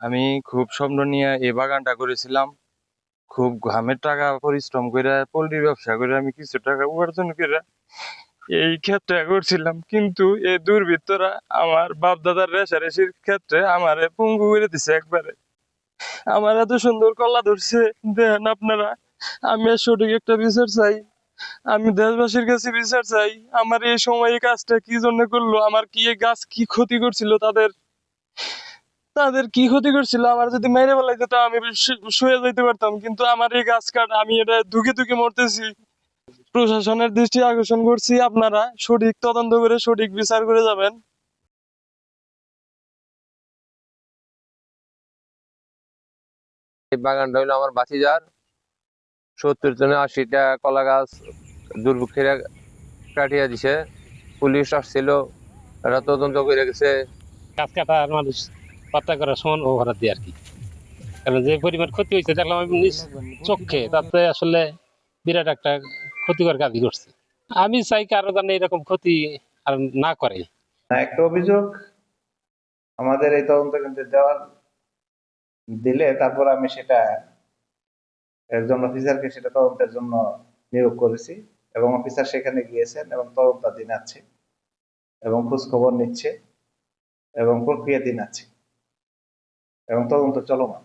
আমি খুব স্বপ্ন নিয়ে এই বাগানটা করেছিলাম। খুব ঘামের টাকা পরিশ্রম করে পোল্ট্রি ব্যবসা করে, আমি কিছু টাকা উপার্জন করে এই ক্ষেত্রে করছিলাম। কিন্তু এই দুর্বৃত্তরা আমার বাপ দাদার রেশারেশির ক্ষেত্রে আমারে পঙ্গু করে দিছে একবারে। আমার এত সুন্দর কলা ধরছে। দেন আপনারা, আমি সঠিক একটা বিচার চাই। আমি দেশবাসীর কাছে বিচার চাই। আমার এই সময় এই কাজটা কি জন্য করল? আমার কি গাছ কি ক্ষতি করছিল তাদের তাদের কি ক্ষতি করছিল? আমার যদি মেরে ফেলাইতো তো আমি শুয়ে যাইতে পারতাম। কিন্তু আমার এই গাছ কাট আমি এটা দুকে দুকে মরতেছি। প্রশাসনের দৃষ্টি আকর্ষণ করছি আপনারা। সঠিক তদন্ত করে সঠিক বিচার করে যাবেন। এই বাগানটা হইল আমার বাতিজার সত্তর জনে আশিটা কলা গাছ দুর্ভিক্ষেরা কাটিয়ে দিছে। পুলিশ আসছিল এরা তদন্ত করে গেছে। গাছ কাটা মানুষ পাত্তা করার সমান অপরাধ দিয়ে আর কি। কারণ যে পরিমাণ ক্ষতি হয়েছে, দেখলাম আমি নিজ চোখে, তাতে আসলে বিরাট একটা ক্ষতিকর কাজই করছে আমি চাই কারও যেন এরকম ক্ষতি আর না করে। একটা অভিযোগ আমাদের এই তদন্ত কেন্দ্রে দেওয়ার দিলে তারপর আমি সেটা একজন অফিসারকে সেটা তদন্তের জন্য নিয়োগ করেছি এবং অফিসার সেখানে গিয়েছেন এবং তদন্তাধীন আছে এবং খোঁজ খবর নিচ্ছে এবং প্রক্রিয়াধীন আছে। এবং তদন্ত চলমান।